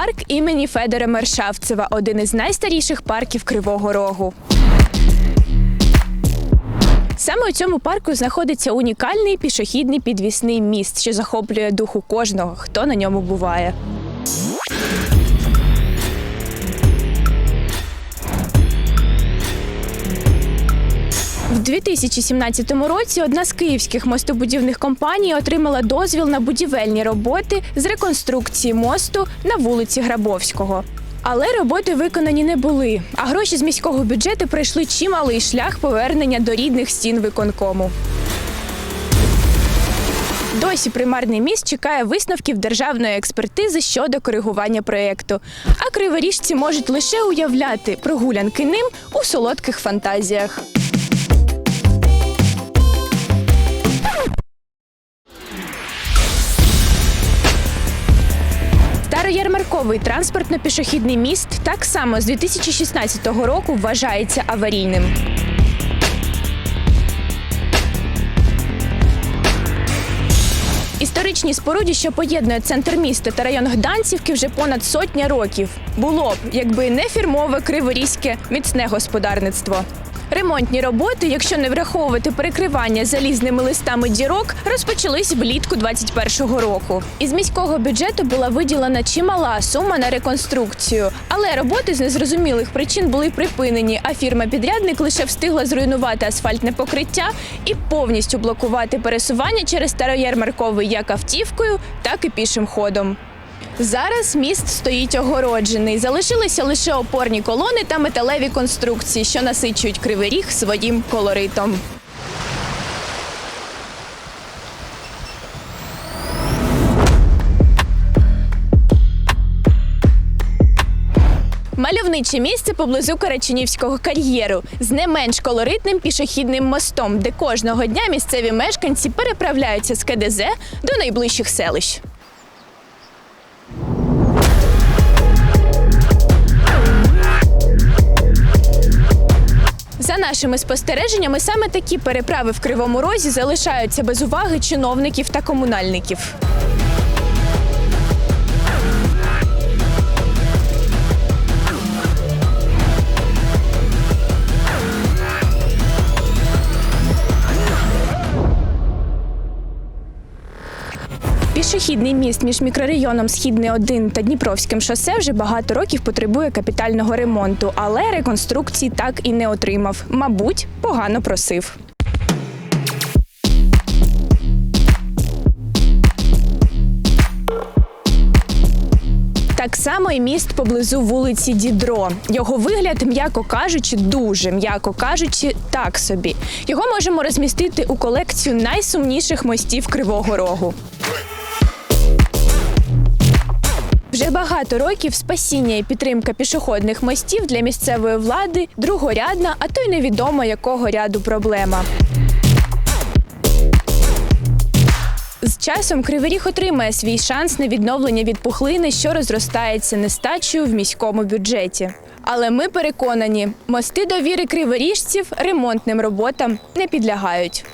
парк імені Федора Мершавцева, один із найстаріших парків Кривого Рогу. Саме у цьому парку знаходиться унікальний пішохідний підвісний міст, що захоплює духу кожного, хто на ньому буває. 2017 році одна з київських мостобудівних компаній отримала дозвіл на будівельні роботи з реконструкції мосту на вулиці Грабовського. Але роботи виконані не були, а гроші з міського бюджету пройшли чималий шлях повернення до рідних стін виконкому. Досі примарний міст чекає висновків державної експертизи щодо коригування проєкту. А криворіжці можуть лише уявляти прогулянки ним у солодких фантазіях. Староярмарковий транспортно-пішохідний міст так само з 2016 року вважається аварійним. Історичній споруді, що поєднує центр міста та район Гданцівки, вже понад сотня років. Було б, якби не фірмове криворізьке міцне господарництво. Ремонтні роботи, якщо не враховувати перекривання залізними листами дірок, розпочались влітку 21-го року. Із міського бюджету була виділена чимала сума на реконструкцію, але роботи з незрозумілих причин були припинені. А фірма-підрядник лише встигла зруйнувати асфальтне покриття і повністю блокувати пересування через староярмарковий як автівкою, так і пішим ходом. Зараз міст стоїть огороджений. Залишилися лише опорні колони та металеві конструкції, що насичують кривий ріг своїм колоритом. Мальовниче місце поблизу Карачунівського кар'єру з не менш колоритним пішохідним мостом, де кожного дня місцеві мешканці переправляються з КДЗ до найближчих селищ. За нашими спостереженнями, саме такі переправи в Кривому Розі залишаються без уваги чиновників та комунальників. Пішохідний міст між мікрорайоном Східний 1 та Дніпровським шосе вже багато років потребує капітального ремонту, але реконструкції так і не отримав. Мабуть, погано просив. Так само і міст поблизу вулиці Дідро. Його вигляд, м'яко кажучи, дуже м'яко кажучи, так собі. Його можемо розмістити у колекцію найсумніших мостів Кривого Рогу. Вже багато років спасіння і підтримка пішохідних мостів для місцевої влади другорядна, а то й невідомо якого ряду проблема. З часом Кривий отримає свій шанс на відновлення від пухлини, що розростається нестачею в міському бюджеті. Але ми переконані, мости довіри криворіжців ремонтним роботам не підлягають.